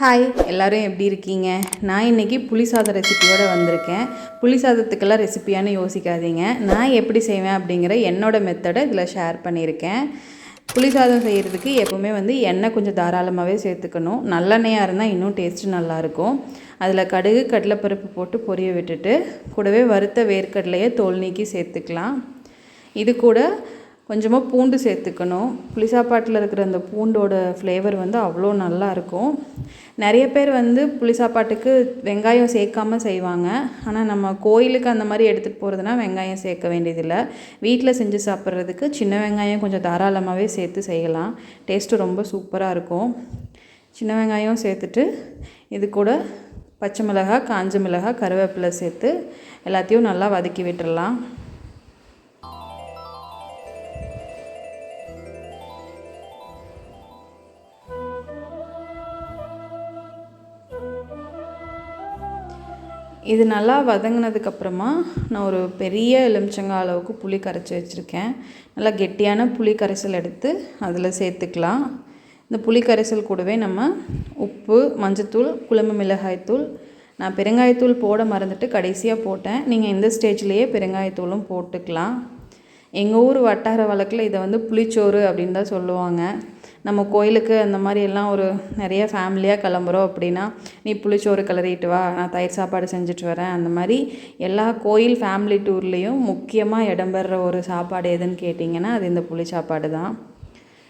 Hi எல்லோரும் எப்படி இருக்கீங்க? நான் இன்றைக்கி புளி சாதம் ரெசிபியோடு வந்திருக்கேன். புளி சாதத்துக்கெல்லாம் ரெசிபியானு யோசிக்காதீங்க. நான் எப்படி செய்வேன் அப்படிங்கிற என்னோடய மெத்தடை இதில் ஷேர் பண்ணியிருக்கேன். புளி சாதம் செய்கிறதுக்கு எப்போவுமே வந்து எண்ணெய் கொஞ்சம் தாராளமாகவே சேர்த்துக்கணும். நல்லெண்ணெயாக இருந்தால் இன்னும் டேஸ்ட்டு நல்லாயிருக்கும் அதில் கடுகு கடலைப்பருப்பு போட்டு பொரிய விட்டுட்டு கூடவே வறுத்த வேர்க்கடலையை தோல் நீக்கி சேர்த்துக்கலாம். இது கூட கொஞ்சமாக பூண்டு சேர்த்துக்கணும். புளி சாப்பாட்டில் இருக்கிற அந்த பூண்டோட ஃப்ளேவர் வந்து அவ்வளோ நல்லாயிருக்கும் நிறைய பேர் வந்து புளி சாப்பாட்டுக்கு வெங்காயம் சேர்க்காமல் செய்வாங்க. ஆனால் நம்ம கோயிலுக்கு அந்த மாதிரி எடுத்துகிட்டு போகிறதுனா வெங்காயம் சேர்க்க வேண்டியதில்லை. வீட்டில் செஞ்சு சாப்பிட்றதுக்கு சின்ன வெங்காயம் கொஞ்சம் தாராளமாகவே சேர்த்து செய்யலாம். டேஸ்ட்டு ரொம்ப சூப்பராக இருக்கும். சின்ன வெங்காயம் சேர்த்துட்டு இது கூட பச்சை மிளகாய் காஞ்ச மிளகாய் கருவேப்பிலை சேர்த்து எல்லாத்தையும் நல்லா வதக்கி விட்டுடலாம் இது நல்லா வதங்கினதுக்கப்புறமா நான் ஒரு பெரிய எலுமிச்சங்காய் அளவுக்கு புளி கரைச்சி வச்சுருக்கேன். நல்லா கெட்டியான புளி கரைசல் எடுத்து அதில் சேர்த்துக்கலாம். இந்த புளி கரைசல் கூடவே நம்ம உப்பு மஞ்சத்தூள் குழம்பு மிளகாய்த்தூள் நான் பெருங்காயத்தூள் போட மறந்துட்டு கடைசியாக போட்டேன். நீங்கள் இந்த ஸ்டேஜ்லேயே பெருங்காயத்தூளும் போட்டுக்கலாம். எங்கள் ஊர் வட்டார வழக்கில் இதை வந்து புளிச்சோறு அப்படின்னு தான் சொல்லுவாங்க. நம்ம கோயிலுக்கு அந்த மாதிரி எல்லாம் ஒரு நிறைய ஃபேமிலியாக கிளம்புறோம் அப்படின்னா நீ புளிச்சோறு கிளறிட்டு வா நான் தயிர் சாப்பாடு செஞ்சுட்டு வரேன். அந்த மாதிரி எல்லா கோயில் ஃபேமிலி டூர்லேயும் முக்கியமாக இடம்பெற ஒரு சாப்பாடு எதுன்னு கேட்டிங்கன்னா அது இந்த புளி சாப்பாடு தான்.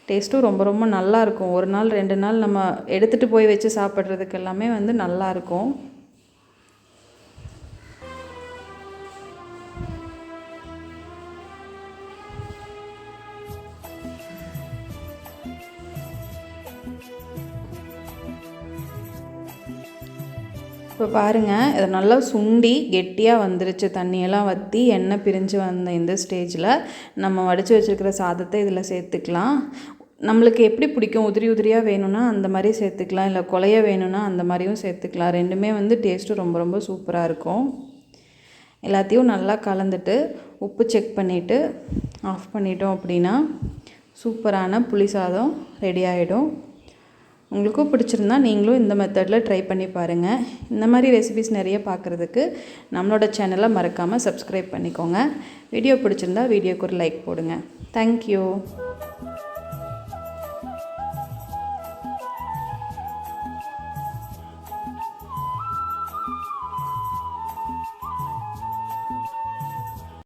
டேஸ்ட்டும் ரொம்ப ரொம்ப நல்லாயிருக்கும் ஒரு நாள் ரெண்டு நாள் நம்ம எடுத்துகிட்டு போய் வச்சு சாப்பிட்றதுக்கு எல்லாமே வந்து நல்லாயிருக்கும் இப்போ பாருங்கள் இதை நல்லா சுண்டி கெட்டியாக வந்துருச்சு. தண்ணியெல்லாம் வற்றி எண்ணெய் பிரிஞ்சு வந்த இந்த ஸ்டேஜில் நம்ம வடித்து வச்சுருக்கிற சாதத்தை இதில் சேர்த்துக்கலாம். நம்மளுக்கு எப்படி பிடிக்கும்? உதிரி உதிரியாக வேணும்னா அந்த மாதிரி சேர்த்துக்கலாம். இல்லை கொலைய வேணும்னா அந்த மாதிரியும் சேர்த்துக்கலாம். ரெண்டுமே வந்து டேஸ்ட்டு ரொம்ப ரொம்ப சூப்பராக இருக்கும். எல்லாத்தையும் நல்லா கலந்துட்டு உப்பு செக் பண்ணிவிட்டு ஆஃப் பண்ணிட்டோம் அப்படின்னா சூப்பரான புளி சாதம் ரெடி ஆகிடும் உங்களுக்கும் பிடிச்சிருந்தா நீங்களும் இந்த மெத்தடில் ட்ரை பண்ணி பாருங்கள் இந்த மாதிரி ரெசிபிஸ் நிறைய பார்க்குறதுக்கு நம்மளோட சேனலை மறக்காமல் சப்ஸ்கிரைப் பண்ணிக்கோங்க. வீடியோ பிடிச்சிருந்தா வீடியோக்கு ஒரு லைக் போடுங்க. தேங்க்யூ